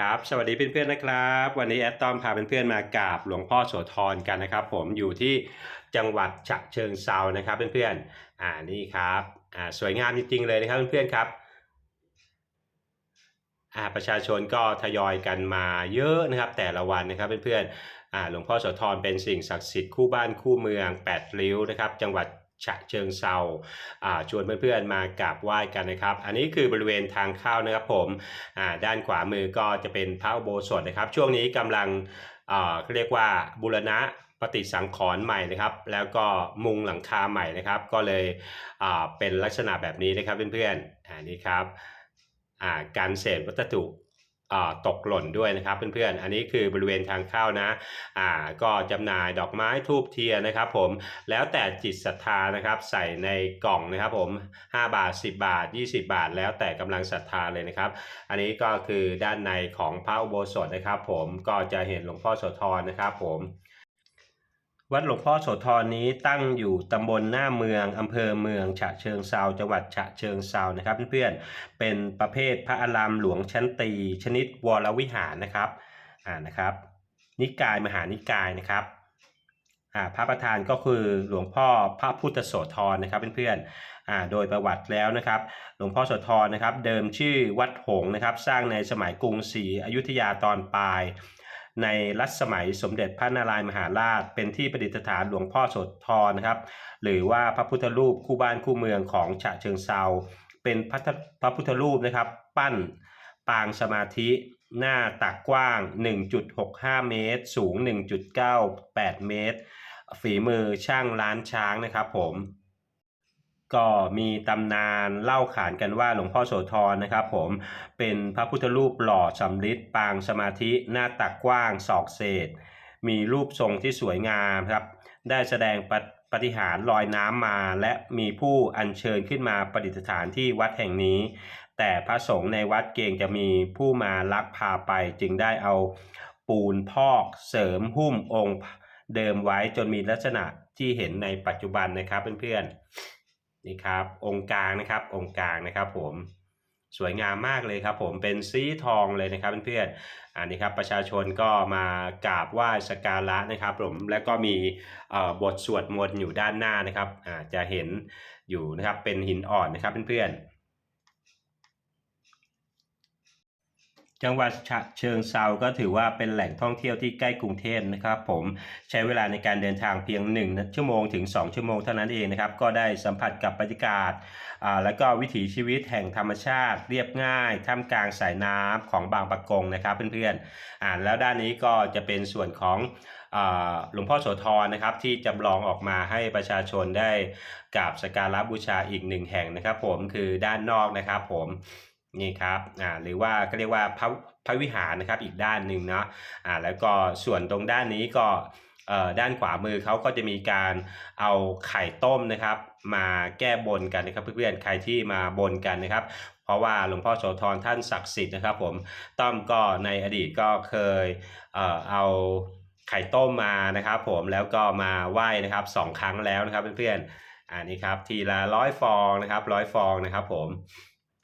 ครับสวัสดีเพื่อนๆนะครับ วันนี้แอดตอมพาเพื่อนๆมากราบหลวงพ่อโสธรกันนะครับ ผมอยู่ที่จังหวัดฉะเชิงเซานะครับเพื่อนๆอ่านี่ครับอ่าสวยงามจริงๆเลยนะครับเพื่อนๆครับอ่าประชาชนก็ทยอยกันมาเยอะนะครับแต่ละวันนะครับเพื่อนๆอ่าหลวงพ่อโสธรเป็นสิ่งศักดิ์สิทธิ์คู่บ้านคู่เมืองแปดริ้วนะครับ จังหวัด ฉะเชิงเซาาชวนเพื่อนๆมากราบไหว้กันนะครับ อันนี้คือบริเวณทางเข้านะครับผมด้านขวามือก็จะเป็นพระอุโบสถนะครับ ช่วงนี้กำลังเขาเรียกว่าบูรณะปฏิสังขรณ์ใหม่นะครับ แล้วก็มุงหลังคาใหม่นะครับ ก็เลยเป็นลักษณะแบบนี้นะครับเพื่อนๆอ่านี่ครับการเศษวัสดุ ตกหล่นด้วยนะครับเพื่อนๆ อันนี้คือบริเวณทางเข้านะอ่าก็จำหน่ายดอกไม้ทูบเทียนนะครับผมแล้วแต่จิตศรัทธานะครับใส่ในกล่องนะครับผม 5 บาท 10 บาท 20 บาท แล้วแต่กำลังศรัทธาเลยนะครับ อันนี้ก็คือด้านในของพระอุโบสถนะครับ ผมก็จะเห็นหลวงพ่อโสธรนะครับผม วัดหลวงพ่อโสธรนี้ตั้งอยู่ตำบลหน้าเมืองอำเภอเมืองฉะเชิงเซาจังหวัดฉะเชิงเซานะครับเพื่อนๆเป็นประเภทพระอารามหลวงชั้นตี ชนิดวรวิหารนะครับอ่านะครับ นิกายมหานิกายนะครับอ่าพระประธานก็คือหลวงพ่อพระพุทธโสธรนะครับเพื่อนๆอ่าโดยประวัติแล้วนะครับ หลวงพ่อโสธรนะครับ เดิมชื่อวัดหงนะครับ สร้างในสมัยกรุงศรีอยุธยาตอนปลาย ในรัชสมัยสมเด็จพระนารายมหาราช เป็นที่ประดิษฐานหลวงพ่อโสธรนะครับ หรือว่าพระพุทธรูปคู่บ้านคู่เมืองของฉะเชิงเซาเป็นพระพระพุทธรูปนะครับ ปั้นปางสมาธิหน้าตักกว้าง 1.65 เมตร สูง 1.98 เมตร ฝีมือช่างล้านช้างนะครับผม ก็มีตำนานเล่าขานกันว่าหลวงพ่อโสธรนะครับผมเป็นพระพุทธรูปหล่อสำริดปางสมาธิหน้าตักกว้างศอกเศษ มีรูปทรงที่สวยงามครับ ได้แสดงปฏิปฏิหารลอยน้ำมา และมีผู้อัญเชิญขึ้นมาประดิษฐานที่วัดแห่งนี้ แต่พระสงฆ์ในวัดเกรงจะมีผู้มาลักพาไปจึงได้เอาปูนพอกเสริมหุ้มองค์เดิมไว้จนมีลักษณะที่เห็นในปัจจุบันนะครับเพื่อนๆ นี่ครับองค์กลางนะครับองค์กลางนะครับผมสวยงามมากเลยครับผมเป็นสีทองเลยนะครับเพื่อนๆอันนี้ครับประชาชนก็มากราบไหว้สการะนะครับผมและก็มีบทสวดมนต์อยู่ด้านหน้านะครับจะเห็นอยู่นะครับเป็นหินอ่อนนะครับเพื่อนๆ จังหวัดฉะเชิงเซาก็ถือว่าเป็นแหล่งท่องเที่ยวที่ใกล้กรุงเทพนะครับ ผมใช้เวลาในการเดินทางเพียง 1 ชั่วโมงถึง 2 ชั่วโมงเท่านั้นเองนะครับ ก็ได้สัมผัสกับบรรยากาศอ่าแล้วก็วิถีชีวิตแห่งธรรมชาติ เรียบง่าย ท่ามกลางสายน้ำของบางปะกงนะครับเพื่อนๆอ่าแล้วด้านนี้ก็จะเป็นส่วนของอ่าหลวงพ่อโสธรนะครับที่จำลองออกมาให้ประชาชนได้กราบสักการะบูชาอีกหนึ่งแห่งนะครับ ผมคือด้านนอกนะครับผม นี่ครับอ่าหรือว่าก็เรียกว่าพระพระวิหารนะครับอีกด้านหนึ่งเนาะอ่าแล้วก็ส่วนตรงด้านนี้ก็เอ่อด้านขวามือเขาก็จะมีการเอาไข่ต้มนะครับ มาแก้บนกันนะครับ เพื่อนๆใครที่มาบนกันนะครับ เพราะว่าหลวงพ่อโสธรท่านศักดิ์สิทธิ์นะครับ ผมต้อมก็ในอดีตก็เคยเอ่อเอาไข่ต้มมานะครับ ผมแล้วก็มาไหว้นะครับสองครั้งแล้วนะครับเพื่อนๆอ่านี่ครับทีละร้อยฟองนะครับร้อยฟองนะครับ ผม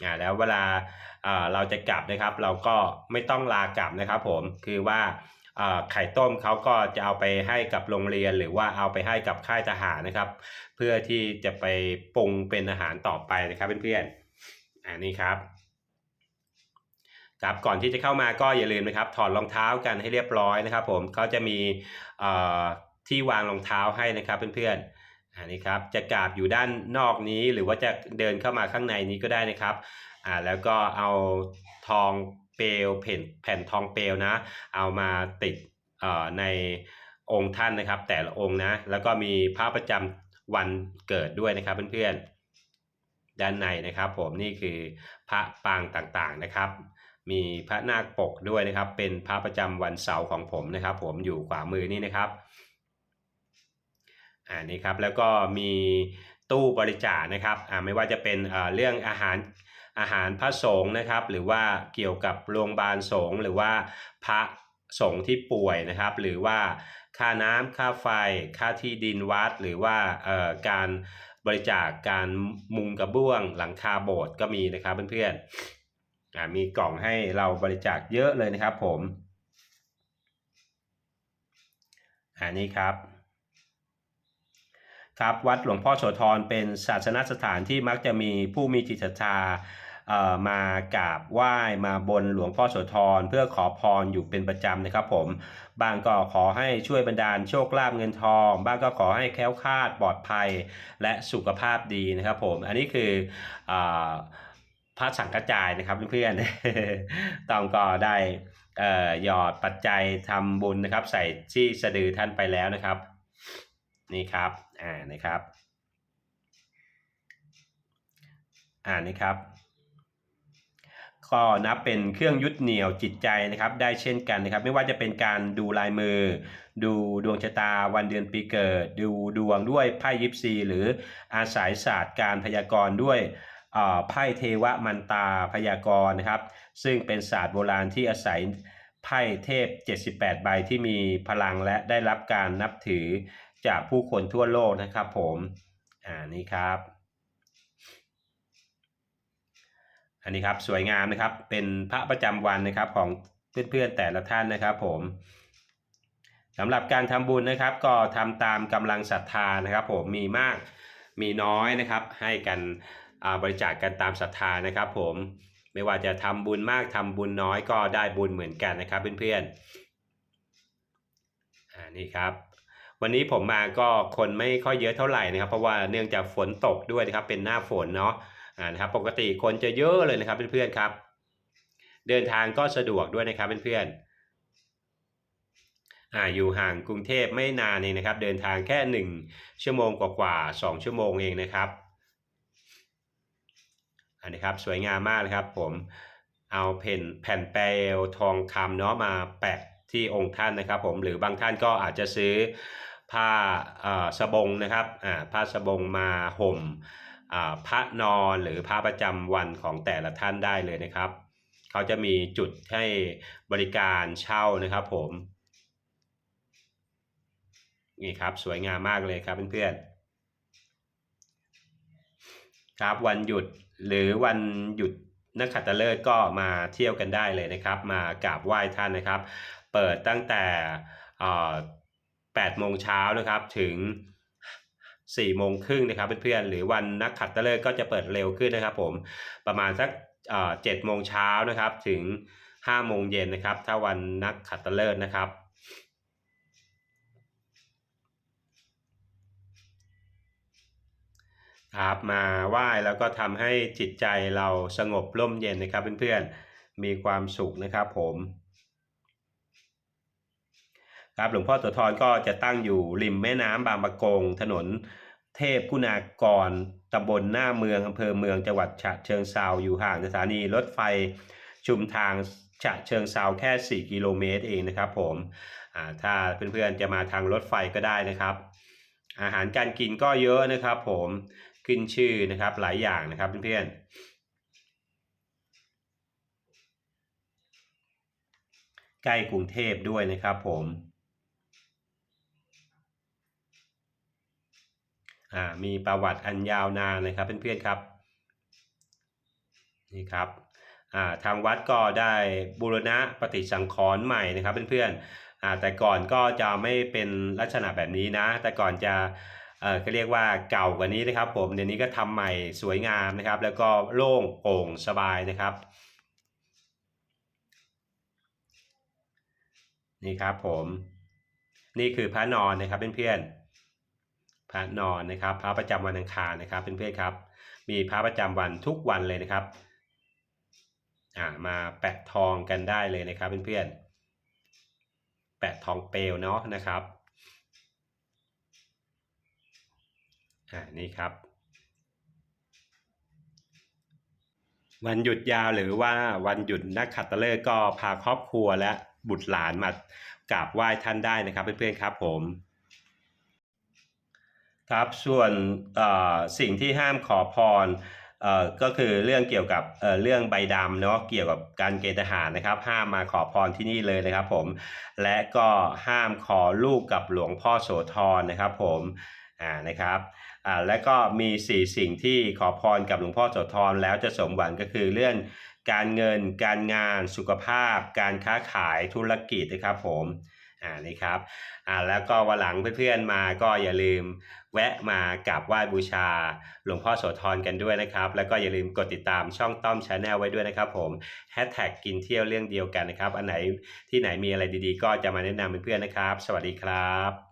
อ่าแล้วเวลาอ่าเราจะกลับนะครับ เราก็ไม่ต้องลากลับนะครับ ผมคือว่าอ่าไข่ต้มเขาก็จะเอาไปให้กับโรงเรียนหรือว่าเอาไปให้กับค่ายทหารนะครับ เพื่อที่จะไปปรุงเป็นอาหารต่อไปนะครับเพื่อนๆอ่านี่ครับครับก่อนที่จะเข้ามาก็อย่าลืมนะครับถอดรองเท้ากันให้เรียบร้อยนะครับ ผมเขาจะมีอ่อที่วางรองเท้าให้นะครับเพื่อนๆ อันนี้ครับจะกราบอยู่ด้านนอกนี้หรือว่าจะเดินเข้ามาข้างในนี้ก็ได้นะครับอ่าแล้วก็เอาทองเปลวแผ่นแผ่นทองเปลวนะ เอามาติดเอ่อในองค์ท่านนะครับ แต่ละองค์นะ แล้วก็มีพระประจำวันเกิดด้วยนะครับเพื่อนๆด้านในนะครับ ผมนี่คือพระปางต่างๆนะครับ มีพระนาคปกด้วยนะครับ เป็นพระประจำวันเสาร์ของผมนะครับ ผมอยู่ขวามือนี่นะครับ อ่านี่ครับแล้วก็มีตู้บริจาคนะครับอ่าไม่ว่าจะเป็นอ่าเรื่องอาหารอาหารพระสงฆ์นะครับ หรือว่าเกี่ยวกับโรงพยาบาลสงฆ์หรือว่าพระสงฆ์ที่ป่วยนะครับ หรือว่าค่าน้ำค่าไฟ ค่าที่ดินวัด หรือว่าเอ่อการบริจาคการมุงกระเบื้อง หลังคาโบสถ์ก็มีนะครับเพื่อนๆอ่ามีกล่องให้เราบริจาคเยอะเลยนะครับผมอันนี้ครับ ครับวัดหลวงพ่อโสธรเป็นศาสนสถานที่มักจะมีผู้มีจิตศรัทธามากราบไหว้มาบนหลวงพ่อโสธรเพื่อขอพรอยู่เป็นประจำนะครับผมบางก็ขอให้ช่วยบรรดาลโชคลาภเงินทอง บ้างก็ขอให้แคล้วคลาดปลอดภัยและสุขภาพดีนะครับผมอันนี้คืออพระสังกระจายนะครับเพื่อนๆตองก็ได้หยอดปัจจัยทำบุญนะครับ ใส่ที่สะดือท่านไปแล้วนะครับ นี่ครับ อ่านะครับอ่านี่ครับก็นับเป็นเครื่องยึดเหนี่ยวจิตใจนะครับ ได้เช่นกันนะครับ ไม่ว่าจะเป็นการดูลายมือ ดูดวงชะตาวันเดือนปีเกิด ดูดวงด้วยไพ่ยิปซี หรืออาศัยศาสตร์การพยากรณ์ด้วยไพ่เทวมันตาพยากรณ์นะครับ ซึ่งเป็นศาสตร์โบราณที่อาศัยไพ่เทพ 78 ใบที่มีพลังและได้รับการนับถือ จากผู้คนทั่วโลกนะครับผมอ่านี่ครับ อันนี้ครับสวยงามนะครับเป็นพระประจำวันนะครับของเพื่อนๆแต่ละท่านนะครับ ผมสำหรับการทำบุญนะครับ ก็ทำตามกำลังศรัทธานะครับ ผมมีมากมีน้อยนะครับ ให้กันบริจาคกันตามศรัทธานะครับ ผมไม่ว่าจะทำบุญมากทำบุญน้อยก็ได้บุญเหมือนกันนะครับเพื่อนๆอ่านี่ครับ วันนี้ผมมาก็คนไม่ค่อยเยอะเท่าไหร่นะครับ เพราะว่าเนื่องจากฝนตกด้วยนะครับ เป็นหน้าฝนเนาะอ่านะครับ ปกติคนจะเยอะเลยนะครับเพื่อนๆครับ เดินทางก็สะดวกด้วยนะครับเพื่อนๆอ่าอยู่ห่างกรุงเทพไม่นานเองนะครับ เดินทางแค่หนึ่งชั่วโมงกว่าๆสองชั่วโมงเองนะครับอันนี้ครับสวยงามมากเลยครับ ผมเอาแผ่นแผ่นแปลวทองคำเนาะมาแปะที่องค์ท่านนะครับ ผมหรือบางท่านก็อาจจะซื้อ ผ้าอ่าสบงนะครับอ่าผ้าสบงมาห่มอ่าพระนอนหรือผ้าประจำวันของแต่ละท่านได้เลยนะครับ เขาจะมีจุดให้บริการเช่านะครับผมนี่ครับสวยงามมากเลยครับเพื่อนๆครับวันหยุดหรือวันหยุดนักขัตฤกษ์ก็มาเที่ยวกันได้เลยนะครับ มากราบไหว้ท่านนะครับ เปิดตั้งแต่ 8โมงเช้านะครับถึง4โมงครึ่งนะครับเพื่อนๆหรือวันนักขัดตฤกษ์ก็จะเปิดเร็วขึ้นนะครับผมประมาณสักเจ็ดโมงเช้านะครับถึง5โมงเย็นนะครับ ถ้าวันนักขัดตฤกษ์นะครับครับมาไหว้แล้วก็ทำให้จิตใจเราสงบร่มเย็นนะครับเพื่อนๆมีความสุขนะครับผม ครับหลวงพ่อโสธรก็จะตั้งอยู่ริมแม่น้ำบางปะกง ถนนเทพคุณากรตำบลหน้าเมืองอำเภอเมืองจังหวัดฉะเชิงเซาอยู่ห่างสถานีรถไฟชุมทางฉะเชิงเซาแค่ 4 กิโลเมตรเองนะครับผมถ้าเพื่อนๆจะมาทางรถไฟก็ได้นะครับ อาหารการกินก็เยอะนะครับผมขึ้นชื่อนะครับหลายอย่างนะครับเพื่อนๆใกล้กรุงเทพด้วยนะครับผม อ่ามีประวัติอันยาวนานเลยครับเพื่อนๆครับนี่ครับอ่าทางวัดก็ได้บูรณะปฏิสังขรณ์ใหม่นะครับเพื่อนๆอ่าแต่ก่อนก็จะไม่เป็นลักษณะแบบนี้นะ แต่ก่อนจะเอ่อก็เรียกว่าเก่ากว่านี้นะครับ ผมเดี๋ยวนี้ก็ทำใหม่สวยงามนะครับ แล้วก็โล่งโปร่งสบายนะครับนี่ครับผม นี่คือพระนอนนะครับเพื่อนๆพ ระนอนนะครับ พระประจำวันอังคารนะครับเพื่อนๆครับ มีพระประจำวันทุกวันเลยนะครับอ่ามาแปะทองกันได้เลยนะครับเพื่อนๆแปะทองเปลวเนาะนะครับอ่านี่ครับวันหยุดยาวหรือว่าวันหยุดนักขัตฤกษ์ก็พาครอบครัวและบุตรหลานมากราบไหว้ท่านได้นะครับเพื่อนๆครับผม ครับส่วนสิ่งที่ห้ามขอพรก็คือเรื่องเกี่ยวกับเเรื่องใบดำเนาะเกี่ยวกับการเกณฑ์ทหารนะครับ ห้ามมาขอพรที่นี่เลยนะครับผมและก็ห้ามขอลูกกับหลวงพ่อโสธรนะครับผมอ่านะครับอ่าและก็มี4สิ่งที่ขอพรกับหลวงพ่อโสธรแล้วจะสมหวังก็คือเรื่องการเงิน การงานสุขภาพ การค้าขายธุรกิจนะครับผม อ่านี่ครับอ่าแล้วก็วันหลังเพื่อนๆมาก็อย่าลืมแวะมากราบไหว้บูชา หลวงพ่อโสธรกันด้วยนะครับ แล้วก็อย่าลืมกดติดตามช่องต้อมชาแนลไว้ด้วยนะครับผมแฮชแท็กกินเที่ยวเรื่องเดียวกันนะครับ อันไหนที่ไหนมีอะไรดีๆ ก็จะมาแนะนำเพื่อนๆนะครับ สวัสดีครับ